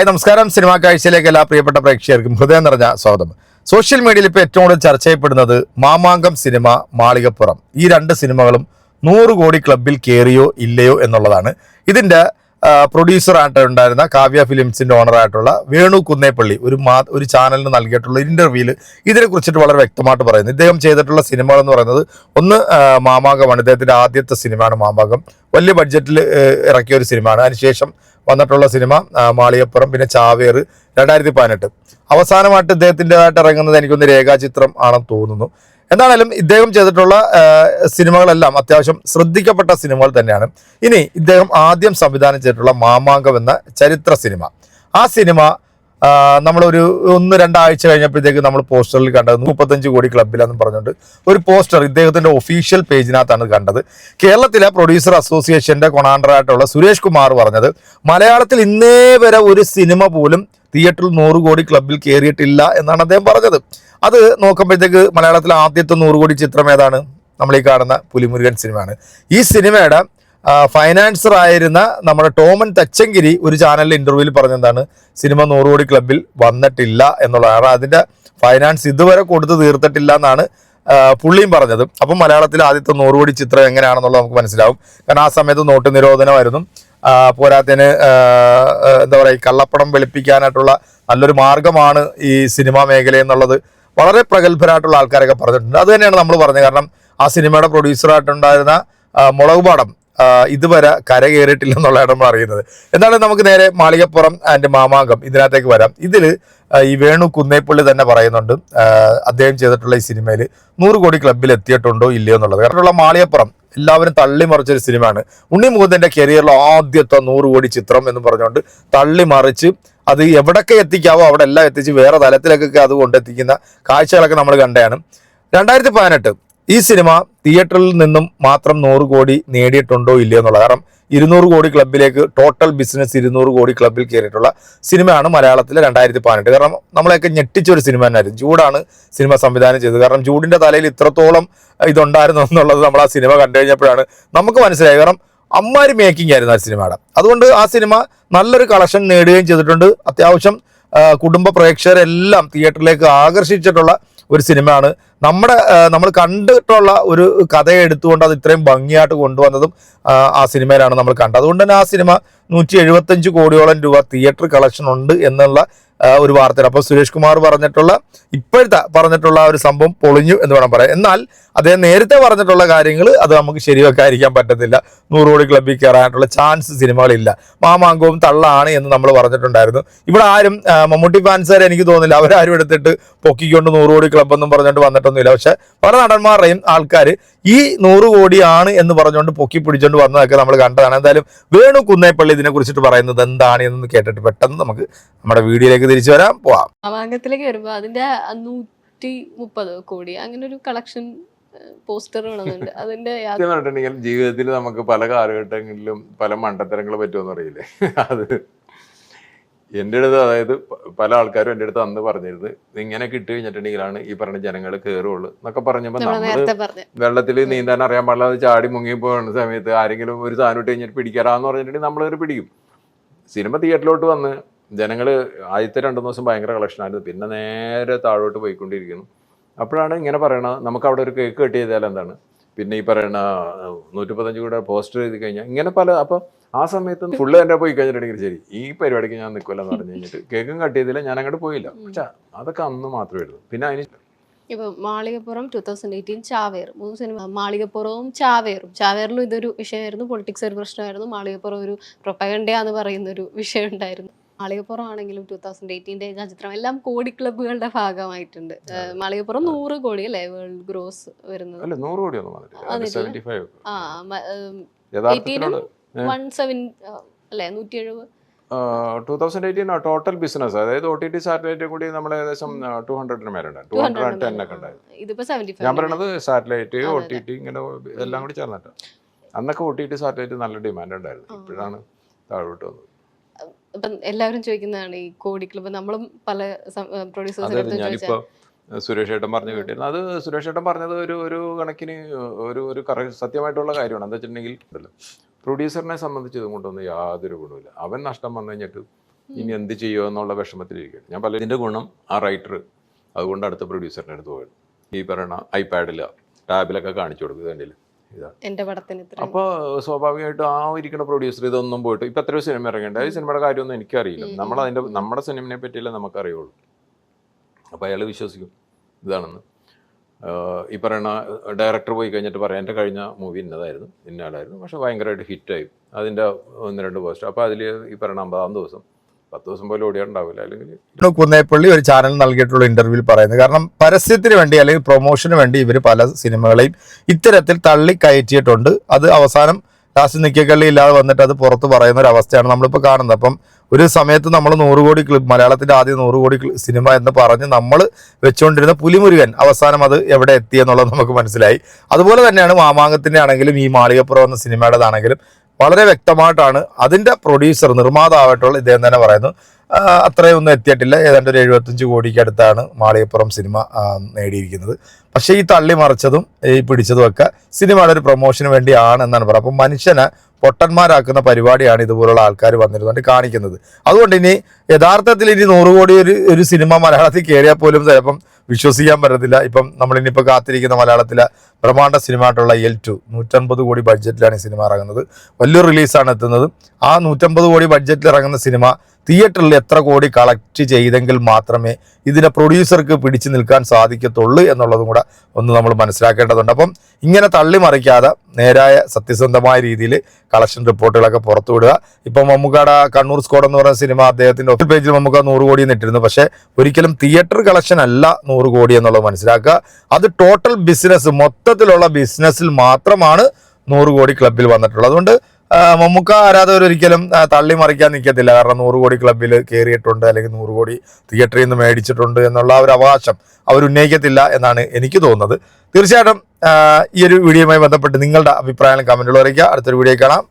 Hi നമസ്കാരം. Cinema കാഴ്ചയിലേക്ക് എല്ലാ പ്രിയപ്പെട്ട പ്രേക്ഷകർക്കും ഹൃദയം നിറഞ്ഞ സ്വാഗതം. സോഷ്യൽ മീഡിയയിൽ ഇപ്പോൾ ഏറ്റവും കൂടുതൽ ചർച്ച ചെയ്യപ്പെടുന്നത് മാമാങ്കം സിനിമ മാളികപ്പുറം. ഈ രണ്ട് സിനിമകളും നൂറ് കോടി ക്ലബിൽ കയറിയോ ഇല്ലയോ എന്നുള്ളതാണ്. ഇതിന്റെ പ്രൊഡ്യൂസറായിട്ട് ഉണ്ടായിരുന്ന കാവ്യ ഫിലിംസിന്റെ ഓണറായിട്ടുള്ള വേണു കുന്നേപ്പള്ളി ഒരു മാ ഒരു ചാനലിന് നൽകിയിട്ടുള്ള ഇന്റർവ്യൂവിൽ ഇതിനെ കുറിച്ചിട്ട് വളരെ വ്യക്തമായിട്ട് പറയുന്നു. ഇദ്ദേഹം ചെയ്തിട്ടുള്ള സിനിമകൾ എന്ന് പറയുന്നത് ഒന്ന് മാമാകമാണ് ഇദ്ദേഹത്തിന്റെ ആദ്യത്തെ സിനിമയാണ് മാമാകം വലിയ ബഡ്ജറ്റിൽ ഇറക്കിയ ഒരു സിനിമയാണ് അതിനുശേഷം വന്നിട്ടുള്ള സിനിമ മാളിയപ്പുറം പിന്നെ ചാവേർ രണ്ടായിരത്തി പതിനെട്ട്. അവസാനമായിട്ട് ഇദ്ദേഹത്തിന്റെതായിട്ട് ഇറങ്ങുന്നത് എനിക്കൊന്ന് രേഖാചിത്രം ആണെന്ന് തോന്നുന്നു. എന്താണേലും ഇദ്ദേഹം ചെയ്തിട്ടുള്ള സിനിമകളെല്ലാം അത്യാവശ്യം ശ്രദ്ധിക്കപ്പെട്ട സിനിമകൾ തന്നെയാണ്. ഇനി ഇദ്ദേഹം ആദ്യം സംവിധാനം ചെയ്തിട്ടുള്ള മാമാങ്കം എന്ന ചരിത്ര സിനിമ. ആ സിനിമ നമ്മളൊരു ഒന്ന് രണ്ടാഴ്ച കഴിഞ്ഞപ്പോഴത്തേക്ക് നമ്മൾ പോസ്റ്ററിൽ കണ്ടത് മുപ്പത്തഞ്ച് കോടി ക്ലബിലാന്ന് പറഞ്ഞുകൊണ്ട് ഒരു പോസ്റ്റർ ഇദ്ദേഹത്തിന്റെ ഒഫീഷ്യൽ പേജിനകത്താണ് കണ്ടത്. കേരളത്തിലെ പ്രൊഡ്യൂസർ അസോസിയേഷന്റെ കൊണാണ്ടറായിട്ടുള്ള സുരേഷ് കുമാർ പറഞ്ഞത് മലയാളത്തിൽ ഇന്നേ വരെ ഒരു സിനിമ പോലും തിയേറ്ററിൽ നൂറ് കോടി ക്ലബിൽ കയറിയിട്ടില്ല എന്നാണ് അദ്ദേഹം പറഞ്ഞത്. അത് നോക്കുമ്പോഴത്തേക്ക് മലയാളത്തിലെ ആദ്യത്തെ നൂറ് കോടി ചിത്രം ഏതാണ്? നമ്മൾ ഈ കാണുന്ന പുലിമുരുകൻ സിനിമയാണ്. ഈ സിനിമയുടെ ഫൈനാൻസർ ആയിരുന്ന നമ്മുടെ ടോമൻ തച്ചങ്കിരി ഒരു ചാനലിൽ ഇന്റർവ്യൂവിൽ പറഞ്ഞെന്താണ് സിനിമ നൂറ് കോടി ക്ലബിൽ വന്നിട്ടില്ല എന്നുള്ളതാണ്. അതിന്റെ ഫൈനാൻസ് ഇതുവരെ കൊടുത്തു തീർത്തിട്ടില്ല എന്നാണ് പുള്ളിയും പറഞ്ഞത്. അപ്പം മലയാളത്തിലെ ആദ്യത്തെ നൂറ് കോടി ചിത്രം എങ്ങനെയാണെന്നുള്ളത് നമുക്ക് മനസ്സിലാവും. കാരണം ആ സമയത്ത് നോട്ട് നിരോധനമായിരുന്നു. പോരാത്തിന് എന്താ പറയുക കള്ളപ്പണം വെളുപ്പിക്കാനായിട്ടുള്ള നല്ലൊരു മാർഗമാണ് ഈ സിനിമാ മേഖല എന്നുള്ളത് വളരെ പ്രഗത്ഭരായിട്ടുള്ള ആൾക്കാരൊക്കെ പറഞ്ഞിട്ടുണ്ട്. അത് തന്നെയാണ് നമ്മൾ പറഞ്ഞത്. കാരണം ആ സിനിമയുടെ പ്രൊഡ്യൂസറായിട്ടുണ്ടായിരുന്ന മുളക് പാടം ഇതുവരെ കരകയറിയിട്ടില്ല എന്നുള്ളതാണ് നമ്മൾ അറിയുന്നത്. എന്നാലും നമുക്ക് നേരെ മാളികപ്പുറം ആൻഡ് മാമാങ്കം ഇതിനകത്തേക്ക് വരാം. ഇതിൽ ഈ വേണു കുന്നേപ്പള്ളി തന്നെ പറയുന്നുണ്ട്. അദ്ദേഹം ചെയ്തിട്ടുള്ള ഈ സിനിമയിൽ നൂറ് കോടി ക്ലബിൽ എത്തിയിട്ടുണ്ടോ ഇല്ലയോ എന്നുള്ളത്. കാരണമുള്ള മാളികപ്പുറം എല്ലാവരും തള്ളി മറിച്ചൊരു സിനിമയാണ്. ഉണ്ണി മുകുന്ദന്റെ കരിയറിലെ ആദ്യത്തെ നൂറ് കോടി ചിത്രം എന്ന് പറഞ്ഞുകൊണ്ട് തള്ളി മറിച്ച് അത് എവിടൊക്കെ എത്തിക്കാവോ അവിടെ എല്ലാം എത്തിച്ച് വേറെ തലത്തിലേക്കൊക്കെ അത് കൊണ്ടെത്തിക്കുന്ന കാഴ്ചകളൊക്കെ നമ്മൾ കണ്ടതാണ്. രണ്ടായിരത്തി പതിനെട്ട് ഈ സിനിമ തിയേറ്ററിൽ നിന്നും മാത്രം നൂറ് കോടി നേടിയിട്ടുണ്ടോ ഇല്ലയോ എന്നുള്ളത് കാരണം ഇരുന്നൂറ് കോടി ക്ലബിലേക്ക് ടോട്ടൽ ബിസിനസ് ഇരുന്നൂറ് കോടി ക്ലബിൽ കയറിയിട്ടുള്ള സിനിമയാണ് മലയാളത്തിലെ രണ്ടായിരത്തി പതിനെട്ട്. കാരണം നമ്മളെയൊക്കെ ഞെട്ടിച്ച ഒരു സിനിമ തന്നെയായിരുന്നു. ജൂഡാണ് സിനിമ സംവിധാനം ചെയ്തത്. കാരണം ജൂഡിന്റെ തലയിൽ ഇത്രത്തോളം ഇതുണ്ടായിരുന്നു എന്നുള്ളത് നമ്മൾ ആ സിനിമ കണ്ടു കഴിഞ്ഞപ്പോഴാണ് നമുക്ക് മനസ്സിലായത്. കാരണം അമ്മാരി മേക്കിംഗ് ആയിരുന്നു ആ സിനിമയുടെ. അതുകൊണ്ട് ആ സിനിമ നല്ലൊരു കളക്ഷൻ നേടുകയും ചെയ്തിട്ടുണ്ട്. അത്യാവശ്യം കുടുംബ പ്രേക്ഷകരെല്ലാം തിയേറ്ററിലേക്ക് ആകർഷിച്ചിട്ടുള്ള ഒരു സിനിമയാണ്. നമ്മുടെ നമ്മൾ കണ്ടിട്ടുള്ള ഒരു കഥയെ എടുത്തുകൊണ്ട് അത് ഇത്രയും ഭംഗിയായിട്ട് കൊണ്ടുവന്നതും ആ, സിനിമയിലാണ് നമ്മൾ കണ്ടത്. അതുകൊണ്ട് തന്നെ ആ സിനിമ നൂറ്റി എഴുപത്തഞ്ച് കോടിയോളം രൂപ തിയേറ്റർ കളക്ഷൻ ഉണ്ട് എന്നുള്ള ഒരു വാർത്തയാണ് അപ്പോൾ സുരേഷ് കുമാർ പറഞ്ഞിട്ടുള്ള ഇപ്പോഴത്തെ പറഞ്ഞിട്ടുള്ള ഒരു സംഭവം പൊളിഞ്ഞു എന്ന് വേണം പറയാം എന്നാൽ അദ്ദേഹം നേരത്തെ പറഞ്ഞിട്ടുള്ള കാര്യങ്ങൾ അത് നമുക്ക് ശരിവെക്കാതിരിക്കാൻ പറ്റത്തില്ല. നൂറ് കോടി ക്ലബ്ബിൽ കയറാനായിട്ടുള്ള ചാൻസ് സിനിമകളില്ല. മാമാങ്കവും തള്ളാണ് എന്ന് നമ്മൾ പറഞ്ഞിട്ടുണ്ടായിരുന്നു. ഇവിടെ ആരും മമ്മൂട്ടി ഫാൻസുകാർ എനിക്ക് തോന്നുന്നില്ല. അവരാരും എടുത്തിട്ട് പൊക്കിക്കൊണ്ട് നൂറ് കോടി ക്ലബ് എന്നും പറഞ്ഞുകൊണ്ട് വന്നിട്ടൊന്നുമില്ല. പക്ഷെ പല നടന്മാരുടെയും ആൾക്കാർ ഈ നൂറ് കോടിയാണ് എന്ന് പറഞ്ഞുകൊണ്ട് പൊക്കി പിടിച്ചുകൊണ്ട് വന്നതൊക്കെ നമ്മൾ കണ്ടതാണ്. എന്തായാലും വേണു കുന്നേപ്പള്ളി ഇതിനെ കുറിച്ചിട്ട് പറയുന്നത് എന്താണ് എന്ന് കേട്ടിട്ട് പെട്ടെന്ന് നമുക്ക് നമ്മുടെ വീഡിയോയിലേക്ക് തിരിച്ചു വരാം. പോവാം. അവാങ്കത്തിലേക്ക് വരുമ്പോ അതിന്റെ നൂറ്റി മുപ്പത് കോടി അങ്ങനെ ഒരു കളക്ഷൻ പോസ്റ്റർ വേണമെന്നുണ്ട് അതിന്റെ യാ- സത്യം പറഞ്ഞിട്ടുണ്ടെങ്കിൽ ജീവിതത്തിൽ നമുക്ക് പല കാലഘട്ടങ്ങളിലും പല മണ്ടത്തരങ്ങൾ പറ്റുമെന്ന് അറിയില്ലേ? അത് എന്റെ അടുത്ത് അതായത് പല ആൾക്കാരും എന്റെ അടുത്ത് അന്ന് പറഞ്ഞിരുന്നത് ഇങ്ങനെ കിട്ടി കഴിഞ്ഞിട്ടുണ്ടെങ്കിലാണ് ഈ പറഞ്ഞ ജനങ്ങൾ കയറുള്ളൂ എന്നൊക്കെ പറഞ്ഞപ്പോൾ പറഞ്ഞ. വെള്ളത്തിൽ നീന്താൻ അറിയാൻ പാടില്ലാതെ ചാടി മുങ്ങി പോകുന്ന സമയത്ത് ആരെങ്കിലും ഒരു സാധനം ഇട്ട് കഴിഞ്ഞിട്ട് പിടിക്കാറാന്ന് പറഞ്ഞിട്ടുണ്ടെങ്കിൽ നമ്മളൊരു പിടിക്കും. സിനിമ തിയേറ്ററിലോട്ട് വന്ന് ജനങ്ങൾ ആദ്യത്തെ രണ്ടു ദിവസം ഭയങ്കര കളക്ഷനായിരുന്നു പിന്നെ നേരെ താഴോട്ട് പോയിക്കൊണ്ടിരിക്കുന്നു. അപ്പോഴാണ് ഇങ്ങനെ പറയണത് നമുക്ക് അവിടെ ഒരു കേക്ക് കട്ട് ചെയ്താൽ എന്താണ്? പിന്നെ ഈ പറയണ നൂറ്റിപ്പത്തഞ്ച് കൂടെ പോസ്റ്റർ ചെയ്ത് കഴിഞ്ഞാൽ ഇങ്ങനെ പല അപ്പോൾ ആ സമയത്ത് ഫുള്ള് എന്റെ പോയി കഴിഞ്ഞിട്ടുണ്ടെങ്കിൽ ശരി ഈ പരിപാടിക്ക് ഞാൻ നിൽക്കില്ല എന്ന് പറഞ്ഞു കഴിഞ്ഞിട്ട് കേക്കും കട്ട് ചെയ്തില്ല ഞാൻ അങ്ങോട്ട് പോയില്ല. പക്ഷെ അതൊക്കെ അന്ന് മാത്രമേ ഉള്ളൂ. പിന്നെ അതിന് ഇപ്പോൾ മാളികപ്പുറം ടൂ തൗസൻഡ് എയ്റ്റീൻ ചാവേർ മൂന്ന് സിനിമ മാളികപ്പുറവും ചാവേറും. ചാവേറിലും ഇതൊരു വിഷയമായിരുന്നു പൊളിറ്റിക്സ് ഒരു പ്രശ്നമായിരുന്നു മാളികപ്പുറം ഒരു പ്രൊപ്പഗണ്ടയാന്ന് പറയുന്നൊരു വിഷയം ഉണ്ടായിരുന്നു. മാളികപ്പുറം ആണെങ്കിലും ടൂ തൗസൻഡ് എയ്റ്റീന്റെ ചിത്രം എല്ലാം കോടി ക്ലബ്ബുകളുടെ ഭാഗമായിട്ടുണ്ട്. മളയപ്പുറം മാളികപ്പുറം നൂറ് കോടി അല്ലേ വേൾഡ് ഗ്രോസ് വരുന്നത്? നൂറ് വന്നിട്ടില്ല. ആ യഥാർത്ഥത്തിലുള്ള വൺ സെവൻ അല്ലേ നൂറ്റി എഴുപത് two thousand eighteen total business അതായത് ഒ ടി ടി സാറ്റലൈറ്റ് കൂടി നമ്മൾ ഏകദേശം ടു ഹൺഡ്രഡിന് മേലുണ്ട്. ടു ഹൺഡ്രഡ് ടെൻ ഒക്കെ ഉണ്ടായിരുന്നു. ഇതിപ്പോ ഞാൻ പറയണത് സാറ്റലൈറ്റ് ഒ ടി ടി ഇങ്ങനെ എല്ലാം കൂടി ചേർന്നിട്ട്. അന്നൊക്കെ ഒ ടി ടി സാറ്റലൈറ്റ് നല്ല ഡിമാൻഡ് ഉണ്ടായിരുന്നു. ഇപ്പോഴാണ് താഴോട്ട് വന്നത്. ഇപ്പം എല്ലാവരും ചോദിക്കുന്നതാണ് ഈ കോടി ക്ലബ്ബ് നമ്മളും പല പ്രൊഡ്യൂസേഴ്സിനെ അതായത് അടുത്ത് ഞാനിപ്പോ ചോദിച്ചാൽ സുരേഷ് ഏട്ടൻ പറഞ്ഞു കേട്ടിരുന്നു അത് സുരേഷ് ഏട്ടൻ പറഞ്ഞത് ഒരു ഒരു കണക്കിന് ഒരു ഒരു കറ സത്യമായിട്ടുള്ള കാര്യമാണ്. എന്താ വെച്ചിട്ടുണ്ടെങ്കിൽ പ്രൊഡ്യൂസറിനെ സംബന്ധിച്ച് ഇതുകൊണ്ടൊന്നും യാതൊരു ഗുണമില്ല അവൻ നഷ്ടം വന്നു കഴിഞ്ഞിട്ട് ഇനി എന്ത് ചെയ്യുമോ എന്നുള്ള വിഷമത്തിലിരിക്കുകയാണ്. ഞാൻ പല ഇതിന്റെ ഗുണം ആ റൈറ്റർ അതുകൊണ്ട് അടുത്ത പ്രൊഡ്യൂസറിന്റെ അടുത്ത് പോയത് ഈ പറയണ ഐപാഡിലോ ടാബിലൊക്കെ കാണിച്ചു കൊടുക്കുക കണ്ടില്ല ഇതാണ് എന്റെ പടത്തിന് അപ്പൊ അപ്പോൾ സ്വാഭാവികമായിട്ടും ആ ഇരിക്കുന്ന പ്രൊഡ്യൂസർ ഇതൊന്നും പോയിട്ട് ഇപ്പം എത്രയോ സിനിമ ഇറങ്ങേണ്ട ഈ സിനിമയുടെ കാര്യമൊന്നും എനിക്കറിയില്ല. നമ്മൾ അതിന്റെ നമ്മുടെ സിനിമയെ പറ്റിയല്ലേ നമുക്കറിയുള്ളൂ. അപ്പോൾ അയാൾ വിശ്വസിക്കും. ഇതാണെന്ന്. ഈ പറയുന്ന ഡയറക്ടർ പോയി കഴിഞ്ഞിട്ട് പറയാം എന്റെ കഴിഞ്ഞ മൂവി ഇന്നതായിരുന്നു. ഇന്നയാളായിരുന്നു പക്ഷെ ഭയങ്കരമായിട്ട് ഹിറ്റായി അതിന്റെ ഒന്ന് രണ്ട് പോസ്റ്റ് അപ്പോൾ അതിൽ ഈ പറയുന്ന അമ്പതാം ദിവസം പത്ത് ദിവസം പോലും ഓടിയാണ്ടാവില്ല അല്ലെങ്കിൽ കുന്നേപ്പള്ളി ഒരു ചാനൽ നൽകിയിട്ടുള്ള ഇന്റർവ്യൂവിൽ പറയുന്നത് കാരണം പരസ്യത്തിന് വേണ്ടി അല്ലെങ്കിൽ പ്രൊമോഷന് വേണ്ടി ഇവർ പല സിനിമകളെയും ഇത്തരത്തിൽ തള്ളി കയറ്റിയിട്ടുണ്ട് അത് അവസാനം ലാസ്റ്റ് നിക്കക്കള്ളി ഇല്ലാതെ വന്നിട്ട് അത് പുറത്ത് പറയുന്ന ഒരു അവസ്ഥയാണ് നമ്മളിപ്പോൾ കാണുന്നത്. അപ്പം ഒരു സമയത്ത് നമ്മൾ നൂറ് കോടി ക്ലിപ്പ് മലയാളത്തിന്റെ ആദ്യ നൂറ് കോടി സിനിമ എന്ന് പറഞ്ഞ് നമ്മൾ വെച്ചുകൊണ്ടിരുന്ന പുലിമുരുകൻ അവസാനം അത് എവിടെ എത്തി എന്നുള്ളത് നമുക്ക് മനസ്സിലായി. അതുപോലെ തന്നെയാണ് മാമാങ്കത്തിന്റെ ആണെങ്കിലും ഈ മാളികപ്പുറം എന്ന സിനിമയുടേതാണെങ്കിലും വളരെ വ്യക്തമായിട്ടാണ് അതിന്റെ പ്രൊഡ്യൂസർ നിർമ്മാതാവായിട്ടുള്ള ഇദ്ദേഹം തന്നെ പറയുന്നു അത്രയും അത്രയൊന്നും എത്തിയിട്ടില്ല. ഏതാണ്ട് ഒരു എഴുപത്തഞ്ച് കോടിക്ക് അടുത്താണ് മാളികപ്പുറം സിനിമ നേടിയിരിക്കുന്നത്. പക്ഷേ ഈ തള്ളി മറിച്ചതും ഈ പിടിച്ചതും ഒക്കെ സിനിമയുടെ ഒരു പ്രൊമോഷന് വേണ്ടിയാണ് എന്നാണ് പറയുന്നത്. അപ്പം മനുഷ്യനെ പൊട്ടന്മാരാക്കുന്ന പരിപാടിയാണ് ഇതുപോലുള്ള ആൾക്കാർ വന്നിരുന്നുകൊണ്ട് കാണിക്കുന്നത്. അതുകൊണ്ട് ഇനി യഥാർത്ഥത്തിൽ ഇനി നൂറ് കോടി ഒരു ഒരു സിനിമ മലയാളത്തിൽ കയറിയാൽ പോലും ചിലപ്പം വിശ്വസിക്കാൻ പറ്റത്തില്ല. ഇപ്പം നമ്മളിനിപ്പോൾ കാത്തിരിക്കുന്ന മലയാളത്തിലെ ബ്രഹ്മാണ്ഡ സിനിമയായിട്ടുള്ള എൽ ടു നൂറ്റൻപത് കോടി ബഡ്ജറ്റിലാണ് ഈ സിനിമ ഇറങ്ങുന്നത്. വലിയ റിലീസാണ് എത്തുന്നത്. ആ നൂറ്റമ്പത് കോടി ബഡ്ജറ്റിൽ ഇറങ്ങുന്ന സിനിമ തിയേറ്ററിൽ എത്ര കോടി കളക്ട് ചെയ്തെങ്കിൽ മാത്രമേ ഇതിനെ പ്രൊഡ്യൂസർക്ക് പിടിച്ചു നിൽക്കാൻ സാധിക്കത്തുള്ളൂ എന്നുള്ളതും കൂടെ ഒന്ന് നമ്മൾ മനസ്സിലാക്കേണ്ടതുണ്ട്. അപ്പം ഇങ്ങനെ തള്ളി മറിക്കാതെ നേരായ സത്യസന്ധമായ രീതിയിൽ കളക്ഷൻ റിപ്പോർട്ടുകളൊക്കെ പുറത്തുവിടുക ഇപ്പം മമ്മൂക്കാട് കണ്ണൂർ സ്കോഡ് എന്ന് പറയുന്ന സിനിമ അദ്ദേഹത്തിന്റെ ഒത്തിരി പേജിൽ നമുക്ക് നൂറ് കോടി നിട്ടിരുന്നു പക്ഷേ ഒരിക്കലും തിയേറ്റർ കളക്ഷൻ അല്ല നൂറ് കോടി എന്നുള്ളത് മനസ്സിലാക്കുക. അത് ടോട്ടൽ ബിസിനസ് മൊത്തത്തിലുള്ള ബിസിനസ്സിൽ മാത്രമാണ് നൂറ് കോടി ക്ലബിൽ വന്നിട്ടുള്ളത്. അതുകൊണ്ട് മമ്മൂക്ക ആരാധകർ ഒരിക്കലും തള്ളി മറിക്കാൻ നിൽക്കത്തില്ല. കാരണം നൂറ് കോടി ക്ലബിൽ കയറിയിട്ടുണ്ട് അല്ലെങ്കിൽ നൂറ് കോടി തിയേറ്ററിൽ നിന്ന് മേടിച്ചിട്ടുണ്ട് എന്നുള്ള ഒരു അവകാശം അവർ ഉന്നയിക്കത്തില്ല എന്നാണ് എനിക്ക് തോന്നുന്നത്. തീർച്ചയായിട്ടും ഈ ഒരു വീഡിയോയുമായി ബന്ധപ്പെട്ട് നിങ്ങളുടെ അഭിപ്രായങ്ങൾ കമന്റുകൾ അറിയിക്കുക. അടുത്തൊരു വീഡിയോ കാണാം.